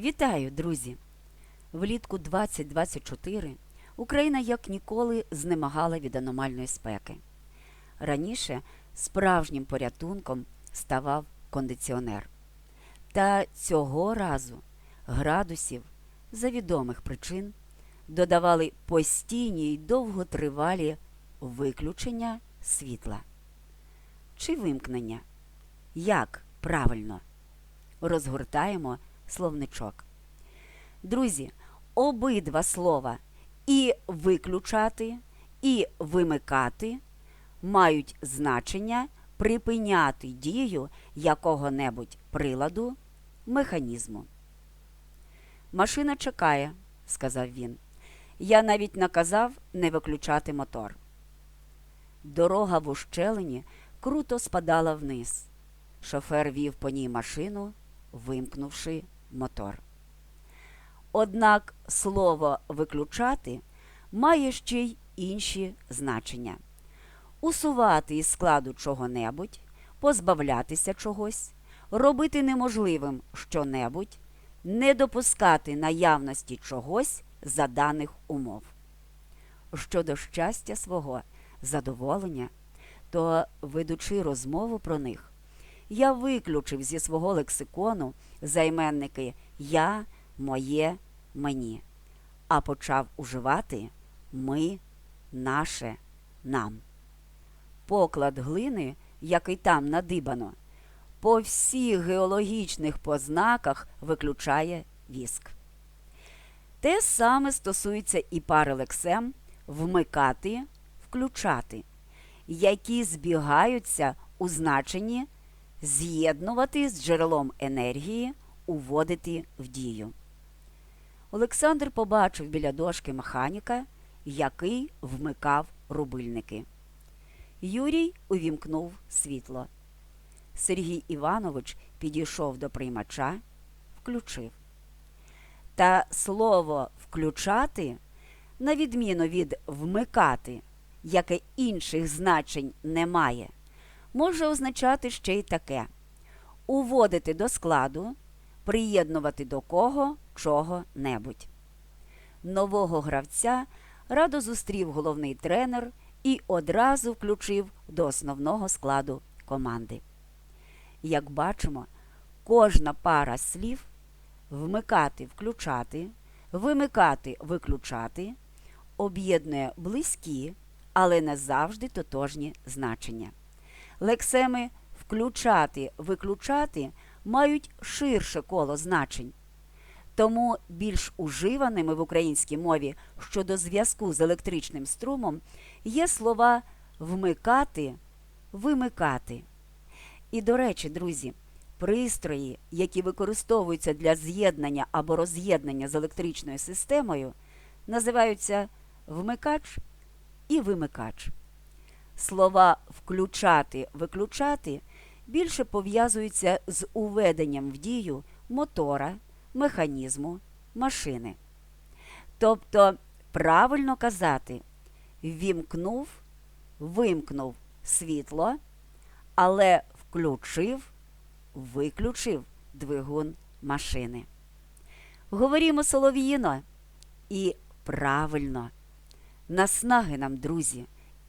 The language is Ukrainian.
Вітаю, друзі! Влітку 2024 Україна як ніколи знемагала від аномальної спеки. Раніше справжнім порятунком ставав кондиціонер. Та цього разу градусів за відомих причин додавали постійні й довготривалі виключення світла. Чи вимкнення? Як правильно? Розгортаємо словничок. Друзі, обидва слова і виключати, і вимикати мають значення припиняти дію якого-небудь приладу, механізму. Машина чекає, сказав він. Я навіть наказав не виключати мотор. Дорога в ущелині круто спадала вниз. Шофер вів по ній машину, вимкнувши мотор. Однак слово виключати має ще й інші значення: усувати із складу чого-небудь, позбавлятися чогось, робити неможливим що-небудь, не допускати наявності чогось за даних умов. Щодо щастя свого, задоволення, то, ведучи розмову про них, я виключив зі свого лексикону займенники я, моє, мені, а почав уживати ми, наше, нам. Поклад глини, який там надибано, по всіх геологічних познаках виключає віск. Те саме стосується і пари лексем вмикати, включати, які збігаються у значенні з'єднувати з джерелом енергії, уводити в дію. Олександр побачив біля дошки механіка, який вмикав рубильники. Юрій увімкнув світло. Сергій Іванович підійшов до приймача, включив. Та слово включати, на відміну від вмикати, яке інших значень не має, може означати ще й таке: уводити до складу, приєднувати до кого чого-небудь. Нового гравця радо зустрів головний тренер і одразу включив до основного складу команди. Як бачимо, кожна пара слів вмикати, включати, вимикати, виключати об'єднує близькі, але не завжди тотожні значення. Лексеми включати, виключати мають ширше коло значень. Тому більш уживаними в українській мові щодо зв'язку з електричним струмом є слова вмикати, вимикати. І, до речі, друзі, пристрої, які використовуються для з'єднання або роз'єднання з електричною системою, називаються вмикач і вимикач. Слова включати, виключати більше пов'язуються з уведенням в дію мотора, механізму, машини. Тобто, правильно казати, вімкнув, вимкнув світло, але включив, виключив двигун машини. Говорімо солов'їно і правильно. Наснаги нам, друзі,